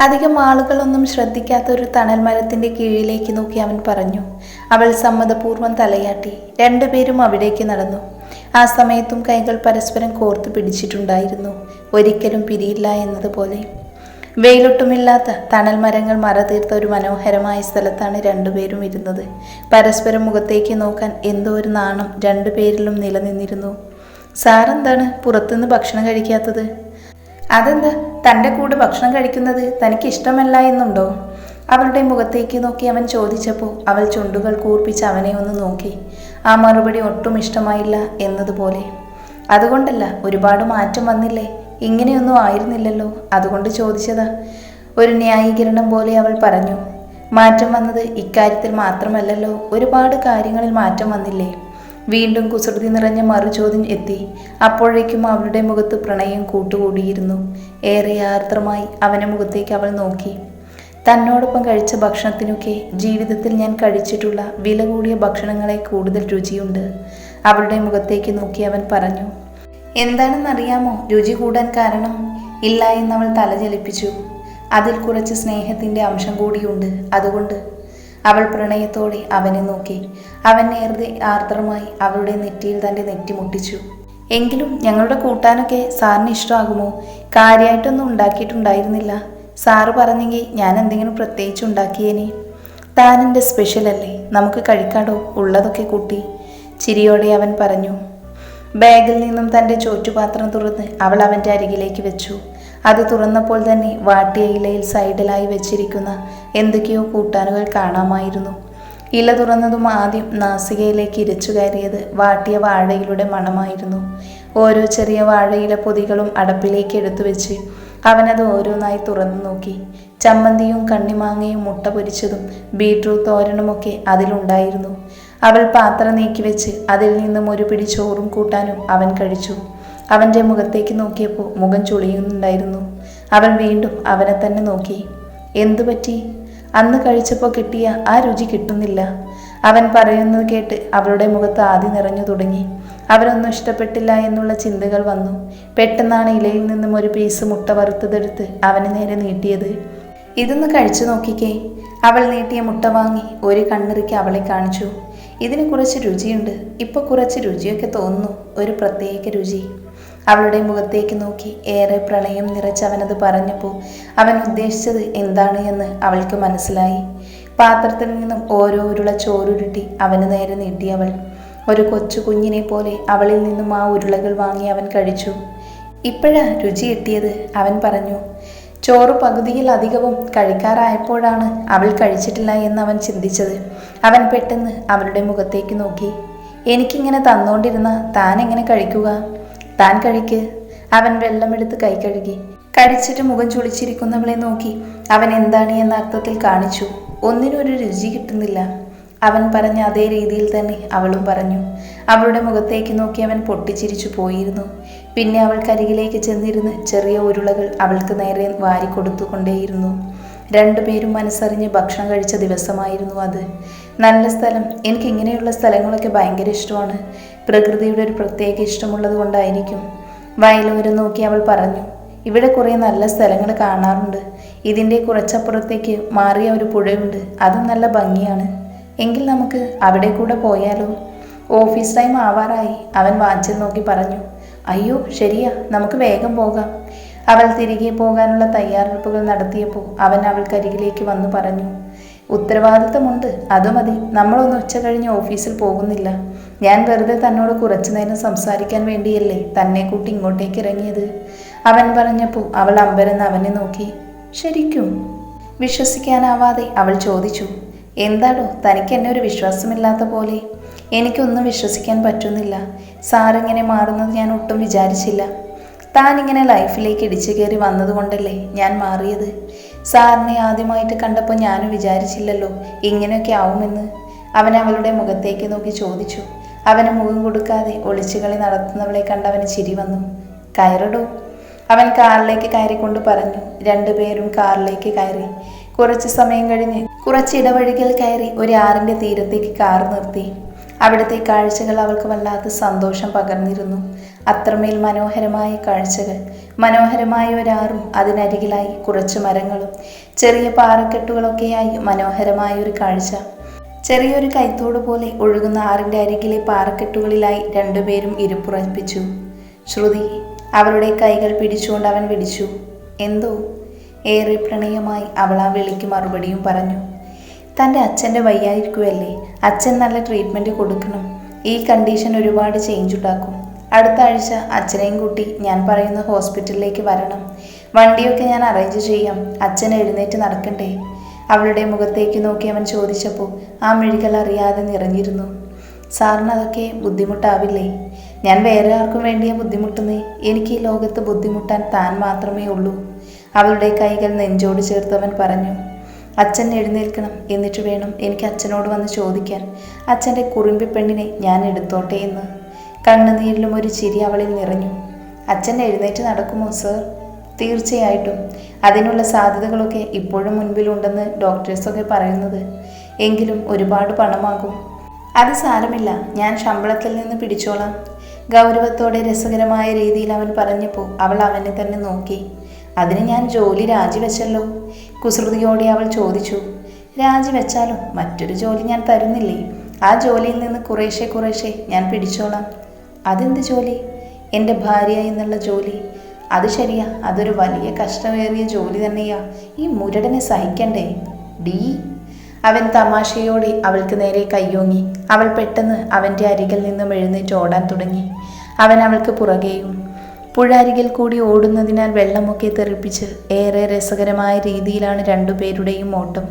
അധികം ആളുകളൊന്നും ശ്രദ്ധിക്കാത്ത ഒരു തണൽ മരത്തിന്റെ കീഴിലേക്ക് നോക്കി അവൻ പറഞ്ഞു അവൾ സമ്മതപൂർവം തലയാട്ടി. രണ്ടുപേരും അവിടേക്ക് നടന്നു. ആ സമയത്തും കൈകൾ പരസ്പരം കോർത്തു പിടിച്ചിട്ടുണ്ടായിരുന്നു. ഒരിക്കലും പിരിയില്ല എന്നതുപോലെ. വെയിലൊട്ടുമില്ലാത്ത തണൽ മരങ്ങൾ മറതീർത്ത ഒരു മനോഹരമായ സ്ഥലത്താണ് രണ്ടുപേരും ഇരുന്നത്. പരസ്പരം മുഖത്തേക്ക് നോക്കാൻ എന്തോ ഒരു നാണം രണ്ടുപേരിലും നിലനിന്നിരുന്നു. സാറെന്താണ്? പുറത്തുനിന്ന് ഭക്ഷണം കഴിക്കാത്തത്? അതെന്താ? തന്റെ കൂടെ ഭക്ഷണം കഴിക്കുന്നത് തനിക്ക് ഇഷ്ടമല്ല എന്നുണ്ടോ? അവളുടെ മുഖത്തേക്ക് നോക്കി അവൻ ചോദിച്ചപ്പോൾ അവൾ ചുണ്ടുകൾ കൂർപ്പിച്ച് അവനെ ഒന്ന് നോക്കി. ആ മറുപടി ഒട്ടും ഇഷ്ടമായില്ല എന്നതുപോലെ. അതുകൊണ്ടല്ല ഒരുപാട് മാറ്റം വന്നില്ലേ? ഇങ്ങനെയൊന്നും ആയിരുന്നില്ലല്ലോ. അതുകൊണ്ട് ചോദിച്ചതാ. ഒരു ന്യായീകരണം പോലെ അവൾ പറഞ്ഞു. മാറ്റം വന്നത് ഇക്കാര്യത്തിൽ മാത്രമല്ലല്ലോ. ഒരുപാട് കാര്യങ്ങളിൽ മാറ്റം വന്നില്ലേ? വീണ്ടും കുസൃതി നിറഞ്ഞ മറുചോദ്യം എത്തി. അപ്പോഴേക്കും അവളുടെ മുഖത്ത് പ്രണയം കൂട്ടുകൂടിയിരുന്നു. ഏറെ ആർദ്രമായി അവന്റെ മുഖത്തേക്ക് അവൾ നോക്കി. തന്നോടൊപ്പം കഴിച്ച ഭക്ഷണത്തിനൊക്കെ ജീവിതത്തിൽ ഞാൻ കഴിച്ചിട്ടുള്ള വില കൂടിയ ഭക്ഷണങ്ങളെ കൂടുതൽ രുചിയുണ്ട്. അവളുടെ മുഖത്തേക്ക് നോക്കി അവൻ പറഞ്ഞു എന്താണെന്നറിയാമോ? രുചി കൂടാൻ കാരണം ഇല്ല എന്നവൾ തല ചലിപ്പിച്ചു അതിൽ കുറച്ച് സ്നേഹത്തിന്റെ അംശം കൂടിയുണ്ട്. അതുകൊണ്ട് അവൾ പ്രണയത്തോടെ അവനെ നോക്കി. അവൻ നേരത്തെ ആർദ്രമായി അവളുടെ നെറ്റിയിൽ തന്റെ നെറ്റി മുട്ടിച്ചു. എങ്കിലും ഞങ്ങളുടെ കൂട്ടാനൊക്കെ സാറിന് ഇഷ്ടമാകുമോ? കാര്യമായിട്ടൊന്നും ഉണ്ടാക്കിയിട്ടുണ്ടായിരുന്നില്ല. സാറ് പറഞ്ഞെങ്കിൽ ഞാൻ എന്തെങ്കിലും പ്രത്യേകിച്ച് ഉണ്ടാക്കിയേനെ. താൻ എന്റെ സ്പെഷ്യൽ അല്ലേ? നമുക്ക് കഴിക്കാടോ? ഉള്ളതൊക്കെ കൂട്ടി. ചിരിയോടെ അവൻ പറഞ്ഞു. ബാഗിൽ നിന്നും തന്റെ ചോറ്റുപാത്രം തുറന്ന് അവൾ അവന്റെ അരികിലേക്ക് വെച്ചു. അത് തുറന്നപ്പോൾ തന്നെ വാട്ടിയ ഇലയിൽ സൈഡിലായി വെച്ചിരിക്കുന്ന എന്തൊക്കെയോ കൂട്ടാനുകൾ കാണാമായിരുന്നു. ഇല തുറന്നതും ആദ്യം നാസികയിലേക്ക് ഇരച്ചു കയറിയത് വാട്ടിയ വാഴയിലൂടെ മണമായിരുന്നു. ഓരോ ചെറിയ വാഴയില പൊതികളും അടപ്പിലേക്ക് എടുത്തു വെച്ച് അവനത് ഓരോന്നായി തുറന്നു നോക്കി. ചമ്മന്തിയും കണ്ണിമാങ്ങയും മുട്ട പൊരിച്ചതും ബീട്രൂട്ട് തോരനുമൊക്കെ അതിലുണ്ടായിരുന്നു. അവൾ പാത്രം നീക്കി വെച്ച് അതിൽ നിന്നും ഒരു പിടി ചോറും കൂട്ടാനും അവൻ കഴിച്ചു. അവന്റെ മുഖത്തേക്ക് നോക്കിയപ്പോൾ മുഖം ചുളിയുന്നുണ്ടായിരുന്നു. അവൻ വീണ്ടും അവനെ തന്നെ നോക്കി. എന്തു പറ്റി? അന്ന് കഴിച്ചപ്പോൾ കിട്ടിയ ആ രുചി കിട്ടുന്നില്ല. അവൻ പറയുന്നത് കേട്ട് അവളുടെ മുഖത്ത് ആദ്യം നിറഞ്ഞു തുടങ്ങി. അവരൊന്നും ഇഷ്ടപ്പെട്ടില്ല എന്നുള്ള ചിന്തകൾ വന്നു. പെട്ടെന്നാണ് ഇലയിൽ നിന്നും ഒരു പീസ് മുട്ട വറുത്തതെടുത്ത് അവന് നേരെ നീട്ടിയത്. ഇതൊന്ന് കഴിച്ചു നോക്കിക്കേ. അവൾ നീട്ടിയ മുട്ട വാങ്ങി ഒരു കണ്ണിറുക്കി അവളെ കാണിച്ചു. ഇതിന് കുറച്ച് രുചിയുണ്ട്. ഇപ്പോൾ കുറച്ച് രുചിയൊക്കെ തോന്നുന്നു. ഒരു പ്രത്യേക രുചി. അവളുടെ മുഖത്തേക്ക് നോക്കി ഏറെ പ്രണയം നിറച്ചവനത് പറഞ്ഞപ്പോൾ അവൻ ഉദ്ദേശിച്ചത് എന്താണ് എന്ന് അവൾക്ക് മനസ്സിലായി. പാത്രത്തിൽ നിന്നും ഓരോ ഉരുള ചോറുരുട്ടി അവന് നേരെ നീട്ടി അവൾ. ഒരു കൊച്ചു കുഞ്ഞിനെ പോലെ അവളിൽ നിന്നും ആ ഉരുളകൾ വാങ്ങി അവൻ കഴിച്ചു. ഇപ്പോഴാ രുചി കിട്ടിയത്? അവൻ പറഞ്ഞു. ചോറ് പകുതിയിൽ അധികവും കഴിക്കാറായപ്പോഴാണ് അവൾ കഴിച്ചിട്ടില്ല എന്ന് അവൻ ചിന്തിച്ചത്. അവൻ പെട്ടെന്ന് അവളുടെ മുഖത്തേക്ക് നോക്കി. എനിക്കിങ്ങനെ തന്നുകൊണ്ടിരുന്ന താൻ എങ്ങനെ കഴിക്കുക? താൻ കഴിക്ക് അവൻ വെള്ളമെടുത്ത് കൈ കഴുകി. കഴിച്ചിട്ട് മുഖം ചുളിച്ചിരിക്കുന്നവളെ നോക്കി അവൻ എന്താണ് എന്ന അർത്ഥത്തിൽ കാണിച്ചു. ഒന്നിനും ഒരു രുചി കിട്ടുന്നില്ല. അവൻ പറഞ്ഞ അതേ രീതിയിൽ തന്നെ അവളും പറഞ്ഞു. അവളുടെ മുഖത്തേക്ക് നോക്കി അവൻ പൊട്ടിച്ചിരിച്ചു പോയിരുന്നു. പിന്നെ അവൾക്കരികിലേക്ക് ചെന്നിരുന്ന് ചെറിയ ഉരുളകൾ അവൾക്ക് നേരെ വാരിക്കൊടുത്തുകൊണ്ടേയിരുന്നു രണ്ടുപേരും മനസ്സറിഞ്ഞ് ഭക്ഷണം കഴിച്ച ദിവസമായിരുന്നു അത്. നല്ല സ്ഥലം. എനിക്ക് ഇങ്ങനെയുള്ള സ്ഥലങ്ങളൊക്കെ ഭയങ്കര ഇഷ്ടമാണ്. പ്രകൃതിയുടെ ഒരു പ്രത്യേക ഇഷ്ടമുള്ളത് കൊണ്ടായിരിക്കും. വയലൂര് നോക്കി അവൾ പറഞ്ഞു ഇവിടെ കുറേ നല്ല സ്ഥലങ്ങൾ കാണാറുണ്ട്. ഇതിന്റെ കുറച്ചപ്പുറത്തേക്ക് മാറിയ ഒരു പുഴയുണ്ട്. അതും നല്ല ഭംഗിയാണ്. എങ്കിൽ നമുക്ക് അവിടെ കൂടെ പോയാലോ? ഓഫീസ് ടൈം ആവാറായി അവൻ വാച്ചിൽ നോക്കി പറഞ്ഞു. അയ്യോ ശരിയാ നമുക്ക് വേഗം പോകാം. അവൾ തിരികെ പോകാനുള്ള തയ്യാറെടുപ്പുകൾ നടത്തിയപ്പോൾ അവൻ അവൾക്കരികിലേക്ക് വന്നു പറഞ്ഞു. ഉത്തരവാദിത്തമുണ്ട്. അത് മതി. നമ്മളൊന്ന് ഉച്ച കഴിഞ്ഞ് ഓഫീസിൽ പോകുന്നില്ല. ഞാൻ വെറുതെ തന്നോട് കുറച്ചു നേരം സംസാരിക്കാൻ വേണ്ടിയല്ലേ തന്നെ കൂട്ടി ഇങ്ങോട്ടേക്ക് ഇറങ്ങിയത്? അവൻ പറഞ്ഞപ്പോൾ അവൾ അമ്പരന്ന് അവനെ നോക്കി. ശരിക്കും? വിശ്വസിക്കാനാവാതെ അവൾ ചോദിച്ചു. എന്താടോ തനിക്ക് എന്നെ ഒരു വിശ്വാസമില്ലാത്ത പോലെ. എനിക്കൊന്നും വിശ്വസിക്കാൻ പറ്റുന്നില്ല. സാറിങ്ങനെ മാറുന്നത് ഞാൻ ഒട്ടും വിചാരിച്ചില്ല. താനിങ്ങനെ ലൈഫിലേക്ക് ഇടിച്ചു കയറി വന്നതുകൊണ്ടല്ലേ ഞാൻ മാറിയത്? സാറിനെ ആദ്യമായിട്ട് കണ്ടപ്പോൾ ഞാനും വിചാരിച്ചില്ലല്ലോ ഇങ്ങനെയൊക്കെ ആവുമെന്ന്. അവൻ അവളുടെ മുഖത്തേക്ക് നോക്കി ചോദിച്ചു. അവന് മുഖം കൊടുക്കാതെ ഒളിച്ചുകളി നടത്തുന്നവളെ കണ്ട് അവന് ചിരി വന്നു. കയറിടൂ. അവൻ കാറിലേക്ക് കയറിക്കൊണ്ട് പറഞ്ഞു. രണ്ടുപേരും കാറിലേക്ക് കയറി. കുറച്ച് സമയം കഴിഞ്ഞ് കുറച്ച് ഇടവഴികൾ കയറി ഒരു ആറിന്റെ തീരത്തേക്ക് കാർ നിർത്തി. അവിടുത്തെ കാഴ്ചകൾ അവൾക്ക് വല്ലാത്ത സന്തോഷം പകർന്നിരുന്നു. അത്രമേൽ മനോഹരമായ കാഴ്ചകൾ. മനോഹരമായ ഒരാറും അതിനരികിലായി കുറച്ച് മരങ്ങളും. ചെറിയ പാറക്കെട്ടുകളൊക്കെയായി മനോഹരമായ ഒരു കാഴ്ച. ചെറിയൊരു കൈത്തോട് പോലെ ഒഴുകുന്ന ആറിന്റെ അരികിലെ പാറക്കെട്ടുകളിലായി രണ്ടുപേരും ഇരുപ്പുറപ്പിച്ചു. ശ്രുതി അവളുടെ കൈകൾ പിടിച്ചുകൊണ്ട് അവൻ വിളിച്ചു. എന്തോ? ഏറെ പ്രണയമായി അവൾ ആ വിളിക്ക് മറുപടിയും പറഞ്ഞു. തന്റെ അച്ഛന്റെ വയ്യായിരിക്കുമല്ലേ അച്ഛൻ നല്ല ട്രീറ്റ്മെന്റ് കൊടുക്കണം. ഈ കണ്ടീഷൻ ഒരുപാട് ചേഞ്ച് ഉണ്ടാക്കും. അടുത്ത ആഴ്ച അച്ഛനെയും കൂട്ടി ഞാൻ പറയുന്ന ഹോസ്പിറ്റലിലേക്ക് വരണം. വണ്ടിയൊക്കെ ഞാൻ അറേഞ്ച് ചെയ്യാം. അച്ഛൻ എഴുന്നേറ്റ് നടക്കണ്ടേ? അവളുടെ മുഖത്തേക്ക് നോക്കി അവൻ ചോദിച്ചപ്പോൾ ആ മെഴുകൽ അറിയാതെ നിറഞ്ഞിരുന്നു. സാറിന് അതൊക്കെ ബുദ്ധിമുട്ടാവില്ലേ? ഞാൻ വേറെ ആർക്കും വേണ്ടിയാ ബുദ്ധിമുട്ടുന്നേ? എനിക്ക് ഈ ലോകത്ത് ബുദ്ധിമുട്ടാൻ താൻ മാത്രമേ ഉള്ളൂ. അവളുടെ കൈകൾ നെഞ്ചോട് ചേർത്തവൻ പറഞ്ഞു അച്ഛൻ എഴുന്നേൽക്കണം. എന്നിട്ട് വേണം എനിക്ക് അച്ഛനോട് വന്ന് ചോദിക്കാൻ. അച്ഛന്റെ കുറുമ്പി പെണ്ണിനെ ഞാൻ എടുത്തോട്ടെ എന്ന്. കണ്ണുനീരിലും ഒരു ചിരി അവളിൽ നിറഞ്ഞു. അച്ഛൻ എഴുന്നേറ്റ് നടക്കുമോ സർ? തീർച്ചയായിട്ടും. അതിനുള്ള സാധ്യതകളൊക്കെ ഇപ്പോഴും മുൻപിലുണ്ടെന്ന് ഡോക്ടേഴ്സൊക്കെ പറയുന്നത്. എങ്കിലും ഒരുപാട് പണമാകും. അത് സാരമില്ല. ഞാൻ ശമ്പളത്തിൽ നിന്ന് പിടിച്ചോളാം. ഗൗരവത്തോടെ രസകരമായ രീതിയിൽ അവൻ പറഞ്ഞപ്പോൾ അവൾ അവനെ തന്നെ നോക്കി. അതിന് ഞാൻ ജോലി രാജിവെച്ചല്ലോ. കുസൃതിയോടെ അവൾ ചോദിച്ചു. രാജിവെച്ചാലോ? മറ്റൊരു ജോലി ഞാൻ തരുന്നില്ലേ? ആ ജോലിയിൽ നിന്ന് കുറേശ്ശെ കുറേശ്ശെ ഞാൻ പിടിച്ചോളാം. അതെന്ത് ജോലി? എന്റെ ഭാര്യ എന്നുള്ള ജോലി. അത് ശരിയാ അതൊരു വലിയ കഷ്ടമേറിയ ജോലി തന്നെയാ. ഈ മുരടനെ സഹിക്കണ്ടേ? ഡീ. അവൻ തമാശയോടെ അവൾക്ക് നേരെ കയ്യോങ്ങി. അവൾ പെട്ടെന്ന് അവന്റെ അരികിൽ നിന്നും എഴുന്നേറ്റ് ഓടാൻ തുടങ്ങി. അവൻ അവൾക്ക് പുറകെയും പുഴ അരികിൽ കൂടി ഓടുന്നതിനാൽ വെള്ളമൊക്കെ തെറിപ്പിച്ച് ഏറെ രസകരമായ രീതിയിലാണ് രണ്ടുപേരുടെയും ഓട്ടം.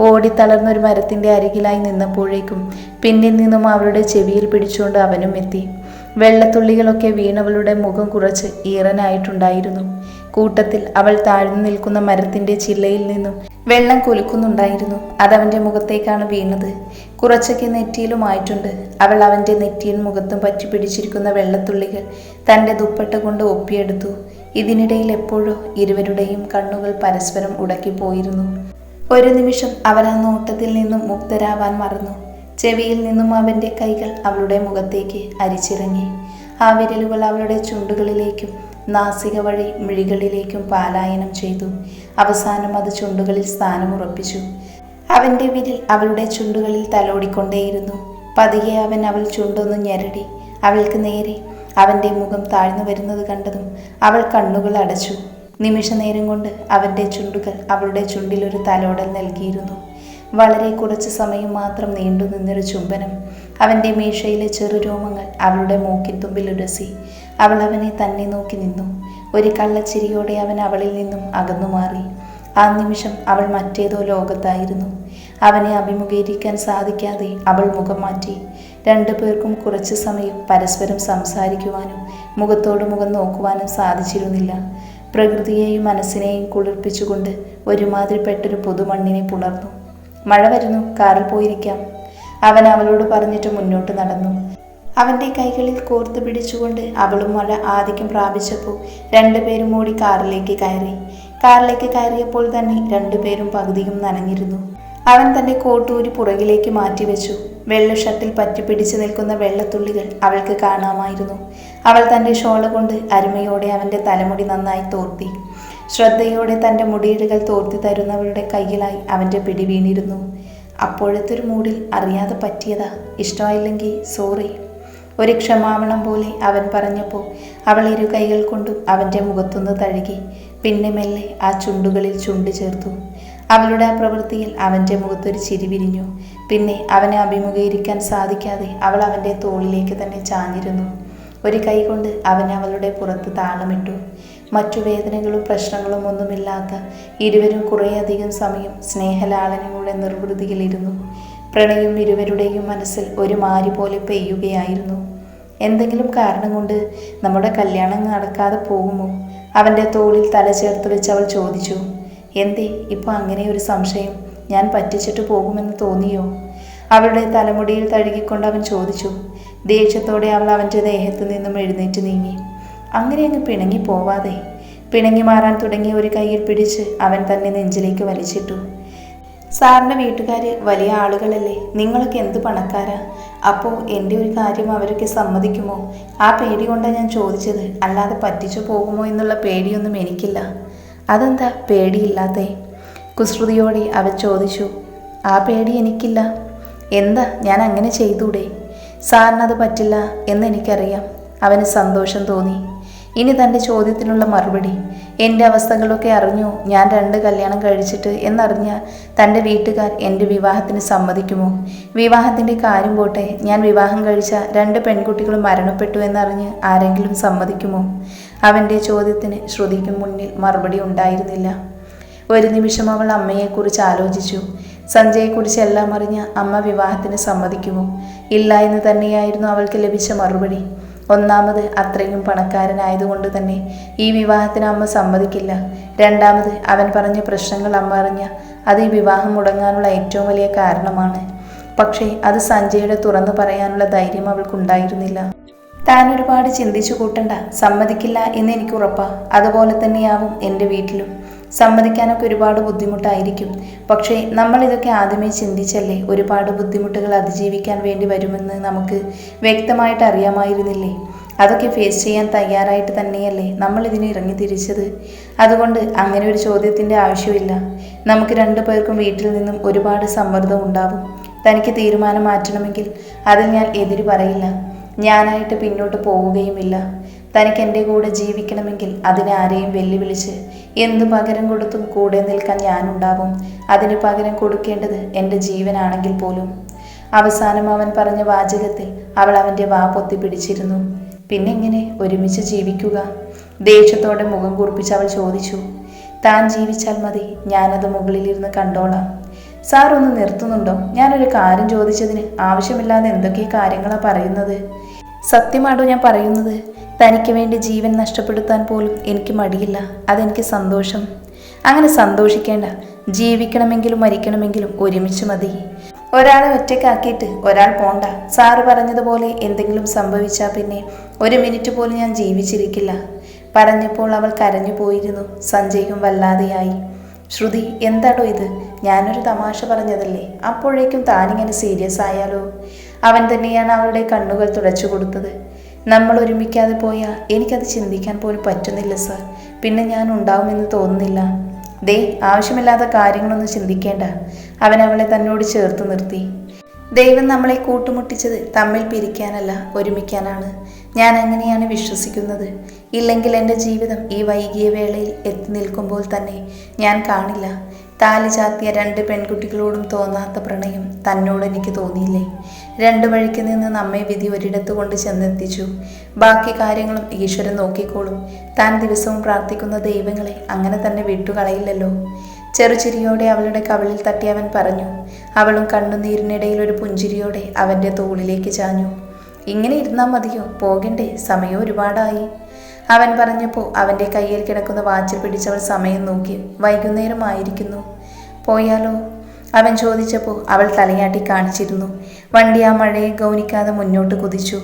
ഓടിത്തളർന്നൊരു മരത്തിന്റെ അരികിലായി നിന്നപ്പോഴേക്കും പിന്നിൽ നിന്നും അവരുടെ ചെവിയിൽ പിടിച്ചുകൊണ്ട് അവനും എത്തി. വെള്ളത്തുള്ളികളൊക്കെ വീണവളുടെ മുഖം കുറച്ച് ഈറനായിട്ടുണ്ടായിരുന്നു. കൂട്ടത്തിൽ അവൾ താഴ്ന്നു നിൽക്കുന്ന മരത്തിന്റെ ചില്ലയിൽ നിന്നും വെള്ളം കുലുക്കുന്നുണ്ടായിരുന്നു. അതവന്റെ മുഖത്തേക്കാണ് വീണത്. കുറച്ചൊക്കെ നെറ്റിയിലുമായിട്ടുണ്ട് അവൾ അവന്റെ നെറ്റിയും മുഖത്തും പറ്റി പിടിച്ചിരിക്കുന്ന വെള്ളത്തുള്ളികൾ തന്റെ ദുപ്പട്ട കൊണ്ട് ഒപ്പിയെടുത്തു. ഇതിനിടയിൽ എപ്പോഴോ ഇരുവരുടെയും കണ്ണുകൾ പരസ്പരം ഉടക്കിപ്പോയിരുന്നു. ഒരു നിമിഷം അവൻ ആ നോട്ടത്തിൽ നിന്നും മുക്തരാവാൻ മറന്നു. ചെവിയിൽ നിന്നും അവന്റെ കൈകൾ അവളുടെ മുഖത്തേക്ക് അരിച്ചിറങ്ങി. ആ വിരലുകൾ അവളുടെ ചുണ്ടുകളിലേക്കും നാസിക വഴി മിഴികളിലേക്കും പാലായനം ചെയ്തു. അവസാനം അത് ചുണ്ടുകളിൽ സ്ഥാനമുറപ്പിച്ചു. അവന്റെ വിരൽ അവളുടെ ചുണ്ടുകളിൽ തലോടിക്കൊണ്ടേയിരുന്നു. പതിയെ അവൻ അവൾ ചുണ്ടൊന്ന് ഞെരടി. അവൾക്ക് നേരെ അവന്റെ മുഖം താഴ്ന്നു വരുന്നത് കണ്ടതും അവൾ കണ്ണുകൾ അടച്ചു. നിമിഷനേരം കൊണ്ട് അവന്റെ ചുണ്ടുകൾ അവളുടെ ചുണ്ടിലൊരു തലോടൽ നൽകിയിരുന്നു. വളരെ കുറച്ച് സമയം മാത്രം നീണ്ടു നിന്നൊരു ചുംബനം. അവന്റെ മീശയിലെ ചെറുരോമങ്ങൾ അവളുടെ മൂക്കിൻ തുമ്പിൽ ഉരസി. അവൾ അവനെ തന്നെ നോക്കി നിന്നു. ഒരു കള്ളച്ചിരിയോടെ അവൻ അവളിൽ നിന്നും അകന്നു മാറി. ആ നിമിഷം അവൾ മറ്റേതോ ലോകത്തായിരുന്നു. അവനെ അഭിമുഖീകരിക്കാൻ സാധിക്കാതെ അവൾ മുഖം മാറ്റി. രണ്ടു പേർക്കും കുറച്ച് സമയം പരസ്പരം സംസാരിക്കുവാനും മുഖത്തോട് മുഖം നോക്കുവാനും സാധിച്ചിരുന്നില്ല. പ്രകൃതിയെയും മനസ്സിനെയും കുളിർപ്പിച്ചുകൊണ്ട് ഒരുമാതിരിപ്പെട്ടൊരു പുതുമണ്ണിനെ പുണർന്നു മഴ വരുന്നു കാറിൽ പോയിരിക്കാം. അവൻ അവളോട് പറഞ്ഞിട്ട് മുന്നോട്ട് നടന്നു. അവന്റെ കൈകളിൽ കോർത്ത് പിടിച്ചുകൊണ്ട് അവളും മഴ ആധിക്യം പ്രാപിച്ചപ്പോൾ രണ്ടുപേരും ഓടി കാറിലേക്ക് കയറി. കാറിലേക്ക് കയറിയപ്പോൾ തന്നെ രണ്ടുപേരും പകുതിയും നനഞ്ഞിരുന്നു. അവൻ തന്റെ കോട്ടൂരി പുറകിലേക്ക് മാറ്റിവെച്ചു. വെള്ള ഷർട്ടിൽ പറ്റിപ്പിടിച്ചു നിൽക്കുന്ന വെള്ളത്തുള്ളികൾ അവൾക്ക് കാണാമായിരുന്നു. അവൾ തന്റെ ഷോള കൊണ്ട് അരുമയോടെ അവന്റെ തലമുടി നന്നായി തോർത്തി. ശ്രദ്ധയോടെ തന്റെ മുടിയിഴകൾ തോർത്തി തരുന്നവരുടെ കയ്യിലായി അവന്റെ പിടി വീണിരുന്നു. അപ്പോഴത്തെ ഒരു മൂടിൽ അറിയാതെ പറ്റിയതാ. ഇഷ്ടമായില്ലെങ്കിൽ സോറി ഒരു ക്ഷമാപണം പോലെ അവൻ പറഞ്ഞപ്പോൾ അവൾ ഇരു കൈകൾ കൊണ്ടും അവന്റെ മുഖത്തുനിന്ന് തഴുകി പിന്നെ മെല്ലെ ആ ചുണ്ടുകളിൽ ചുണ്ട് ചേർത്തു. അവളുടെ ആ പ്രവൃത്തിയിൽ അവന്റെ മുഖത്തൊരു ചിരി വിരിഞ്ഞു. പിന്നെ അവനെ അഭിമുഖീകരിക്കാൻ സാധിക്കാതെ അവൾ അവന്റെ തോളിലേക്ക് തന്നെ ചാഞ്ഞിരുന്നു. ഒരു കൈ കൊണ്ട് അവൻ അവളുടെ പുറത്ത് താളമിട്ടു മറ്റു വേദനകളും പ്രശ്നങ്ങളും ഒന്നുമില്ലാത്ത ഇരുവരും കുറേയധികം സമയം സ്നേഹലാളനങ്ങളുടെ നിർവൃതിയിലിരുന്നു. പ്രണയം ഇരുവരുടെയും മനസ്സിൽ ഒരു മാരി പോലെ പെയ്യുകയായിരുന്നു. എന്തെങ്കിലും കാരണം കൊണ്ട് നമ്മുടെ കല്യാണം നടക്കാതെ പോകുമോ? അവന്റെ തോളിൽ തല ചേർത്ത് വെച്ച് അവൾ ചോദിച്ചു. എന്തേ ഇപ്പോൾ അങ്ങനെ ഒരു സംശയം? ഞാൻ പറ്റിച്ചിട്ട് പോകുമെന്ന് തോന്നിയോ? അവളുടെ തലമുടിയിൽ തഴുകിക്കൊണ്ട് അവൻ ചോദിച്ചു. ദേഷ്യത്തോടെ അവൾ അവന്റെ ദേഹത്തു നിന്നും എഴുന്നേറ്റ് നീങ്ങി. അങ്ങനെ അങ്ങ് പിണങ്ങി പോവാതെ. പിണങ്ങി മാറാൻ തുടങ്ങിയ ഒരു കയ്യിൽ പിടിച്ച് അവൻ തന്നെ നെഞ്ചിലേക്ക് വലിച്ചിട്ടു. സാറിന്റെ വീട്ടുകാർ വലിയ ആളുകളല്ലേ? നിങ്ങളൊക്കെ എന്ത് പണക്കാരാ? അപ്പോൾ എന്റെ ഒരു കാര്യം അവരൊക്കെ സമ്മതിക്കുമോ? ആ പേടി കൊണ്ടാണ് ഞാൻ ചോദിച്ചത്. അല്ലാതെ പറ്റിച്ചു പോകുമോ എന്നുള്ള പേടിയൊന്നും എനിക്കില്ല. അതെന്താ പേടിയില്ലാത്തേ? കുസൃതിയോടെ അവൻ ചോദിച്ചു. ആ പേടി എനിക്കില്ല. എന്താ ഞാൻ അങ്ങനെ ചെയ്തൂടെ? സാറിനത് പറ്റില്ല എന്ന് എനിക്കറിയാം. അവന് സന്തോഷം തോന്നി. ഇനി തന്റെ ചോദ്യത്തിനുള്ള മറുപടി. എന്റെ അവസ്ഥകളൊക്കെ അറിഞ്ഞു ഞാൻ രണ്ട് കല്യാണം കഴിച്ചിട്ട് എന്നറിഞ്ഞ തന്റെ വീട്ടുകാർ എന്റെ വിവാഹത്തിന് സമ്മതിക്കുമോ? വിവാഹത്തിന്റെ കാര്യം പോട്ടെ ഞാൻ വിവാഹം കഴിച്ച രണ്ട് പെൺകുട്ടികളും മരണപ്പെട്ടു എന്നറിഞ്ഞ് ആരെങ്കിലും സമ്മതിക്കുമോ? അവന്റെ ചോദ്യത്തിന് ശ്രുതിക്ക് മുന്നിൽ മറുപടി ഉണ്ടായിരുന്നില്ല. ഒരു നിമിഷം അവൾ അമ്മയെക്കുറിച്ച് ആലോചിച്ചു. സഞ്ജയെക്കുറിച്ച് എല്ലാം അറിഞ്ഞ അമ്മ വിവാഹത്തിന് സമ്മതിക്കുമോ? ഇല്ല എന്ന് തന്നെയായിരുന്നു അവൾക്ക് ലഭിച്ച മറുപടി. ഒന്നാമത് അത്രയും പണക്കാരനായതുകൊണ്ട് തന്നെ ഈ വിവാഹത്തിന് അമ്മ സമ്മതിക്കില്ല. രണ്ടാമത് അവൻ പറഞ്ഞ പ്രശ്നങ്ങൾ അമ്മ അറിഞ്ഞ അത് ഈ വിവാഹം മുടങ്ങാനുള്ള ഏറ്റവും വലിയ കാരണമാണ്. പക്ഷേ അത് സഞ്ജയുടെ തുറന്നു പറയാനുള്ള ധൈര്യം അവൾക്കുണ്ടായിരുന്നില്ല. താൻ ഒരുപാട് ചിന്തിച്ചു കൂട്ടണ്ട. സമ്മതിക്കില്ല എന്ന് എനിക്ക് ഉറപ്പാ. അതുപോലെ തന്നെയാവും എന്റെ വീട്ടിലും. സമ്മതിക്കാനൊക്കെ ഒരുപാട് ബുദ്ധിമുട്ടായിരിക്കും. പക്ഷേ നമ്മൾ ഇതൊക്കെ ആദ്യമേ ചിന്തിച്ചല്ലേ ഒരുപാട് ബുദ്ധിമുട്ടുകൾ അതിജീവിക്കാൻ വേണ്ടി വരുമെന്ന് നമുക്ക് വ്യക്തമായിട്ട് അറിയാമായിരുന്നില്ലേ? അതൊക്കെ ഫേസ് ചെയ്യാൻ തയ്യാറായിട്ട് തന്നെയല്ലേ നമ്മൾ ഇതിന് ഇറങ്ങി തിരിച്ചത്? അതുകൊണ്ട് അങ്ങനെ ഒരു ചോദ്യത്തിന്റെ ആവശ്യമില്ല. നമുക്ക് രണ്ടു പേർക്കും വീട്ടിൽ നിന്നും ഒരുപാട് സമ്മർദ്ദം ഉണ്ടാവും. തനിക്ക് തീരുമാനം മാറ്റണമെങ്കിൽ അതിൽ ഞാൻ എതിര് പറയില്ല. ഞാനായിട്ട് പിന്നോട്ട് പോവുകയുമില്ല. തനിക്ക് എന്റെ കൂടെ ജീവിക്കണമെങ്കിൽ അതിനാരെയും വെല്ലുവിളിച്ച് എന്തു പകരം കൊടുത്തും കൂടെ നിൽക്കാൻ ഞാനുണ്ടാവും? അതിന് പകരം കൊടുക്കേണ്ടത് എന്റെ ജീവനാണെങ്കിൽ പോലും. അവസാനം അവൻ പറഞ്ഞ വാചകത്തിൽ അവൾ അവന്റെ വാ പൊത്തി പിടിച്ചിരുന്നു. പിന്നെങ്ങനെ ഒരുമിച്ച് ജീവിക്കുക? ദേഷ്യത്തോടെ മുഖം കുറിപ്പിച്ച് അവൾ ചോദിച്ചു. താൻ ജീവിച്ചാൽ മതി ഞാനത് മുകളിലിരുന്ന് കണ്ടോളാം. സാർ ഒന്ന് നിർത്തുന്നുണ്ടോ? ഞാനൊരു കാര്യം ചോദിച്ചതിന് ആവശ്യമില്ലാതെ എന്തൊക്കെ കാര്യങ്ങളാണ് പറയുന്നത്? സത്യമാണോ ഞാൻ പറയുന്നത്? തനിക്ക് വേണ്ടി ജീവൻ നഷ്ടപ്പെടുത്താൻ പോലും എനിക്ക് മടിയില്ല. അതെനിക്ക് സന്തോഷം. അങ്ങനെ സന്തോഷിക്കേണ്ട. ജീവിക്കണമെങ്കിലും മരിക്കണമെങ്കിലും ഒരുമിച്ച് മതി. ഒരാളെ ഒറ്റയ്ക്കാക്കിയിട്ട് ഒരാൾ പോണ്ട. സാറ് പറഞ്ഞതുപോലെ എന്തെങ്കിലും സംഭവിച്ചാൽ പിന്നെ ഒരു മിനിറ്റ് പോലും ഞാൻ ജീവിച്ചിരിക്കില്ല. പറഞ്ഞപ്പോൾ അവൾ കരഞ്ഞു പോയിരുന്നു. സഞ്ജയ്ക്കും വല്ലാതെയായി. ശ്രുതി എന്താടോ ഇത്? ഞാനൊരു തമാശ പറഞ്ഞതല്ലേ? അപ്പോഴേക്കും താനിങ്ങനെ സീരിയസ് ആയാലോ? അവൻ തന്നെയാണ് അവളുടെ കണ്ണുകൾ തുടച്ചു കൊടുത്തത്. നമ്മൾ ഒരുമിക്കാതെ പോയാൽ എനിക്കത് ചിന്തിക്കാൻ പോലും പറ്റുന്നില്ല സർ പിന്നെ ഞാൻ ഉണ്ടാവുമെന്ന് തോന്നുന്നില്ല. ദേ ആവശ്യമില്ലാത്ത കാര്യങ്ങളൊന്നും ചിന്തിക്കേണ്ട. അവൻ അവളെ തന്നോട് ചേർത്ത് നിർത്തി. ദൈവം നമ്മളെ കൂട്ടുമുട്ടിച്ചത് തമ്മിൽ പിരിക്കാനല്ല ഒരുമിക്കാനാണ്. ഞാൻ അങ്ങനെയാണ് വിശ്വസിക്കുന്നത്. ഇല്ലെങ്കിൽ എന്റെ ജീവിതം ഈ വൈകിയ വേളയിൽ എത്തി നിൽക്കുമ്പോൾ തന്നെ ഞാൻ കാണില്ല. താലി ചാത്തിയ രണ്ട് പെൺകുട്ടികളോടും തോന്നാത്ത പ്രണയം തന്നോട് എനിക്ക് തോന്നിയില്ലേ? രണ്ട് വഴിക്ക് നിന്ന് നമ്മെ വിധി ഒരിടത്ത് കൊണ്ട് ചെന്നെത്തിച്ചു. ബാക്കി കാര്യങ്ങളും ഈശ്വരൻ നോക്കിക്കോളും. താൻ ദിവസവും പ്രാർത്ഥിക്കുന്ന ദൈവങ്ങളെ അങ്ങനെ തന്നെ വിട്ടുകളയില്ലല്ലോ. ചെറുചിരിയോടെ അവളുടെ കവിളിൽ തട്ടി അവൻ പറഞ്ഞു. അവളും കണ്ണുനീരിനിടയിൽ ഒരു പുഞ്ചിരിയോടെ അവന്റെ തോളിലേക്ക് ചാഞ്ഞു. ഇങ്ങനെ ഇരുന്നാൽ മതിയോ? പോകണ്ടേ. സമയം ഒരുപാടായി. അവൻ പറഞ്ഞപ്പോൾ അവന്റെ കയ്യിൽ കിടക്കുന്ന വാച്ചിൽ പിടിച്ചവൾ സമയം നോക്കി. വൈകുന്നേരമായിരിക്കുന്നു പോയാലോ? അവൻ ചോദിച്ചപ്പോൾ അവൾ തലയാട്ടി കാണിച്ചിരുന്നു. വണ്ടി ആ മഴയെ ഗൗനിക്കാതെ മുന്നോട്ട് കുതിച്ചു.